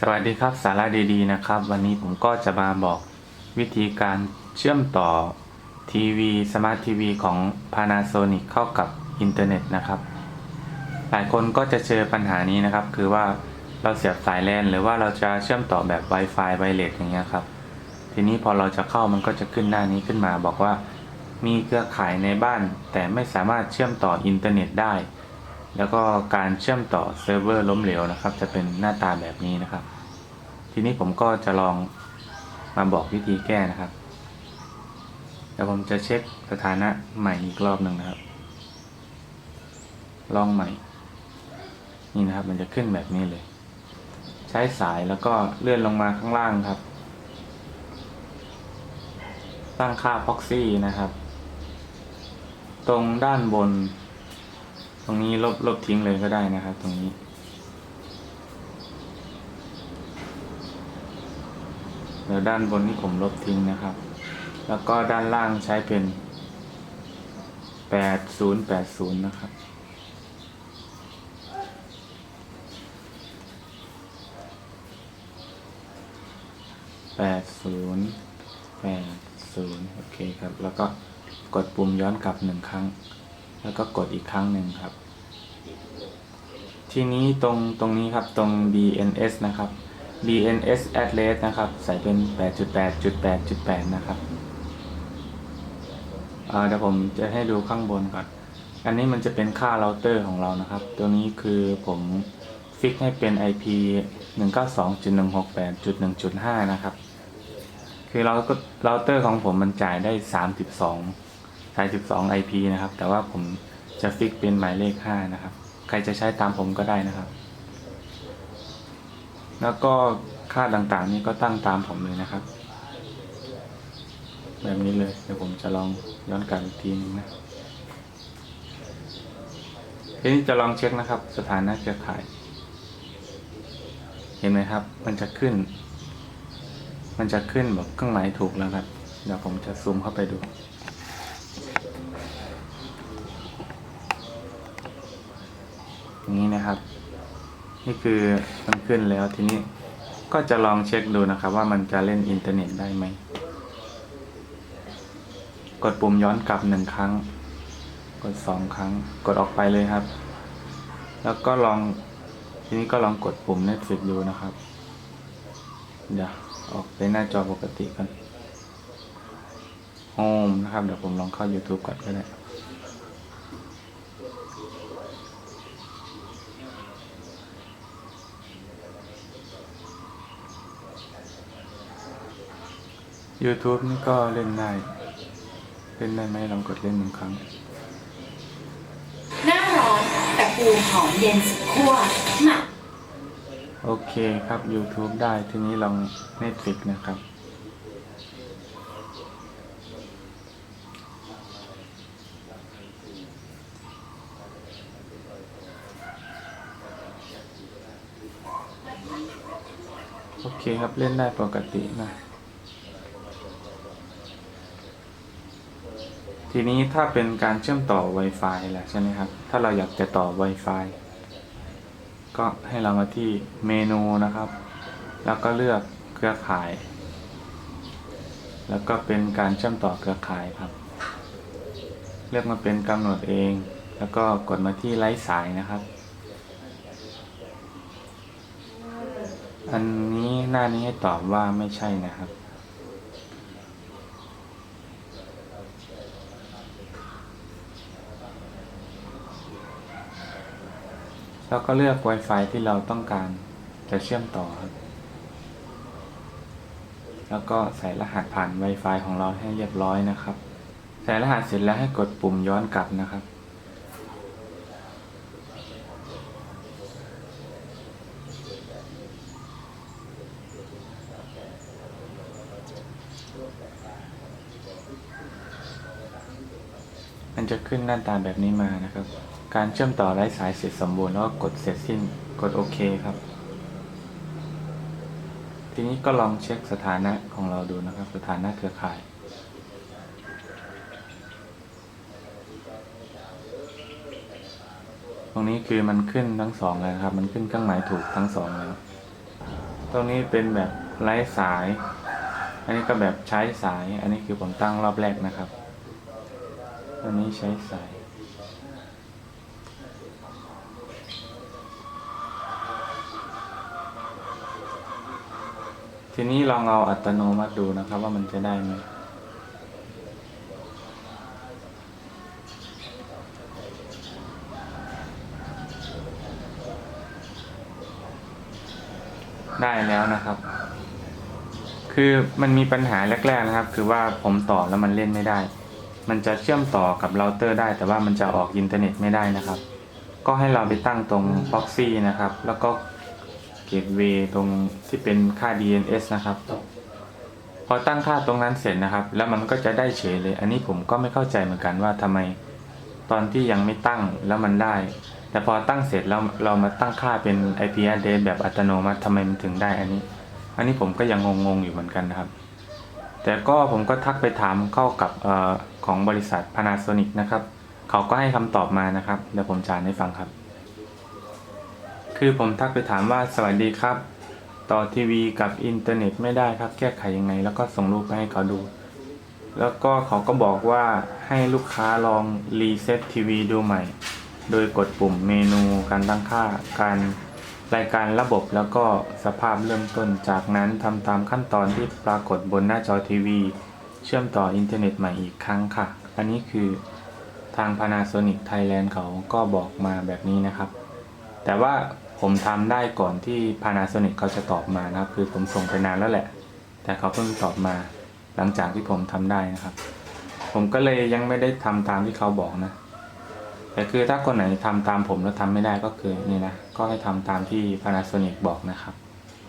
สวัสดีครับสาระดีๆนะครับ วันนี้ผมก็จะมาบอกวิธีการเชื่อมต่อทีวีสมาร์ททีวีของ Panasonic เข้ากับอินเทอร์เน็ตนะครับ หลายคนก็จะเจอปัญหานี้นะครับ คือว่าเราเสียบสายแลนหรือว่าเราจะเชื่อมต่อแบบ Wi-Fi ไวเลสอย่างเงี้ยครับ ทีนี้พอเราจะเข้ามันก็จะขึ้นหน้านี้ขึ้นมา บอกว่ามีเครือข่ายในบ้าน แต่ไม่สามารถเชื่อมต่ออินเทอร์เน็ตได้ แล้วก็การเชื่อมต่อเซิร์ฟเวอร์ล้มเหลวนะครับ จะเป็นหน้าตาแบบนี้นะครับ ทีนี้ผมก็จะลองมาบอกวิธีแก้นะครับเดี๋ยวผมจะเช็คสถานะใหม่อีกรอบหนึ่งนะครับ ลองใหม่ นี่นะครับมันจะขึ้นแบบนี้เลย ใช้สายแล้วก็เลื่อนลงมาข้างล่างครับ ตั้งค่า proxy นะครับ ตรงด้านบน ตรงนี้ลบลบทิ้งเลยก็ได้นะครับ ตรงนี้เดี๋ยวด้านบนนี่ผมลบทิ้งนะครับ แล้วก็ด้านล่างใช้เป็น 8080 นะครับ80 80โอเคครับ แล้วก็กดปุ่มย้อนกลับหนึ่งครั้ง แล้วก็กดอีกครั้งหนึ่งครับ ทีนี้ตรงตรงนี้ครับตรง DNS นะครับ DNS address นะครับ ใส่เป็น 8.8.8.8 นะครับเดี๋ยวผมจะให้ดูข้างบนก่อน อันนี้มันจะเป็นค่าเราเตอร์ของเรานะครับ ตัวนี้คือผมฟิกให้เป็น IP 192.168.1.5 นะครับ คือเราก็เราเตอร์ของผมมันจ่ายได้ 32 32 IP นะครับ แต่ว่าผมจะฟิกเป็นหมายเลข 5 นะครับ ใครจะใช้ตามผมก็ได้นะครับ แล้วก็ค่าต่างๆนี่ก็ตั้งตามผมเลยนะครับ แบบนี้เลยเดี๋ยวผมจะลองย้อนกลับอีกทีนึงนะทีนี้จะลองเช็คนะครับ สถานะเครือข่าย เห็นไหมครับ มันจะขึ้น มันจะขึ้นแบบเครื่องหมายถูกแล้วครับ เดี๋ยวผมจะซูมเข้าไปดู อย่างนี้นะครับ นี่คือมันขึ้นแล้วทีนี้ก็จะลองเช็คดูนะครับ ว่ามันจะเล่นอินเทอร์เน็ตได้ไหม กดปุ่มย้อนกลับหนึ่งครั้ง กดสองครั้ง กดออกไปเลยครับ แล้วก็ลองทีนี้ก็ลองกดปุ่ม Netflix ดูนะครับ เดี๋ยวออกไปหน้าจอปกติกันโฮมนะครับ เดี๋ยวผมลองเข้า YouTube ก่อนก็ได้ YouTube นี่ก็เล่นได้เล่นได้ไหมลองกดเล่นหนึ่งครั้ง หน้าร้อนแต่ปูหอมเย็นสุดขั้วหมักโอเคครับ YouTube ได้ทีนี้ลอง Netflix นะครับ โอเคครับเล่นได้ปกตินะ ทีนี้ถ้าเป็นการเชื่อมต่อ Wi-Fi แหละใช่ไหมครับ ถ้าเราอยากจะต่อ Wi-Fi ก็ให้เรามาที่เมนูนะครับ แล้วก็เลือกเครือข่าย แล้วก็เป็นการเชื่อมต่อเครือข่ายครับ เลือกมาเป็นกำหนดเอง แล้วก็กดมาที่ไร้สายนะครับ อันนี้หน้านี้ให้ตอบว่าไม่ใช่นะครับ แล้วก็เลือก Wi-Fi ที่เราต้องการจะเชื่อมต่อครับ แล้วก็ใส่รหัสผ่าน Wi-Fi ของเราให้เรียบร้อยนะครับ ใส่รหัสเสร็จแล้วให้กดปุ่มย้อนกลับนะครับ มันจะขึ้นหน้าตาแบบนี้มานะครับ การเชื่อมต่อไร้สายเสร็จสมบูรณ์แล้วก็กดเสร็จสิ้นกดโอเคครับ ทีนี้ก็ลองเช็คสถานะของเราดูนะครับ สถานะเครือข่าย ตรงนี้คือมันขึ้นทั้งสองเลยครับ มันขึ้นเครื่องหมายถูกทั้งสองแล้ว ตรงนี้เป็นแบบไร้สาย อันนี้ก็แบบใช้สาย อันนี้คือผมตั้งรอบแรกนะครับตัวนี้ใช้สาย ทีนี้ลองเอาอัตโนมัติดูนะครับ ว่ามันจะได้ไหมได้แล้วนะครับ คือมันมีปัญหาแรก ๆนะครับ คือว่าผมต่อแล้วมันเล่นไม่ได้ มันจะเชื่อมต่อกับเราเตอร์ได้ แต่ว่ามันจะออกอินเทอร์เน็ตไม่ได้นะครับ ก็ให้เราไปตั้งตรง proxy นะครับ แล้วก็ เกตเวตรงที่เป็นค่า DNS นะครับ พอตั้งค่าตรงนั้นเสร็จนะครับ แล้วมันก็จะได้เฉยเลย อันนี้ผมก็ไม่เข้าใจเหมือนกันว่าทำไมตอนที่ยังไม่ตั้งแล้วมันได้ แต่พอตั้งเสร็จแล้วเรามาตั้งค่าเป็น IP address แบบอัตโนมัติทำไมมันถึงได้อันนี้ อันนี้ผมก็ยังงงๆอยู่เหมือนกันนะครับ แต่ก็ผมก็ทักไปถามเข้ากับเออของบริษัท Panasonic นะครับ เขาก็ให้คำตอบมานะครับ เดี๋ยวผมจะอ่านให้ฟังครับ คือผมทักไปถามว่าสวัสดีครับ ต่อทีวีกับอินเทอร์เน็ตไม่ได้ครับ แก้ไขยังไง แล้วก็ส่งรูปไปให้เขาดู แล้วก็เขาก็บอกว่าให้ลูกค้าลองรีเซ็ตทีวีดูใหม่ โดยกดปุ่มเมนูการตั้งค่าการรายการระบบแล้วก็สภาพเริ่มต้นจากนั้นทำตามขั้นตอนที่ปรากฏบนหน้าจอทีวี เชื่อมต่ออินเทอร์เน็ตใหม่อีกครั้งค่ะ อันนี้คือทาง Panasonic Thailand เขาก็บอกมาแบบนี้นะครับ แต่ว่า ผมทำได้ก่อนที่ Panasonic เขาจะตอบมานะครับ คือผมส่งไปนานแล้วแหละ แต่เขาเพิ่งตอบมาหลังจากที่ผมทำได้นะครับ ผมก็เลยยังไม่ได้ทำตามที่เขาบอกนะ แต่คือถ้าคนไหนทำตามผมแล้วทำไม่ได้ก็คือนี่นะ ก็ให้ทำตามที่ Panasonic บอกนะครับ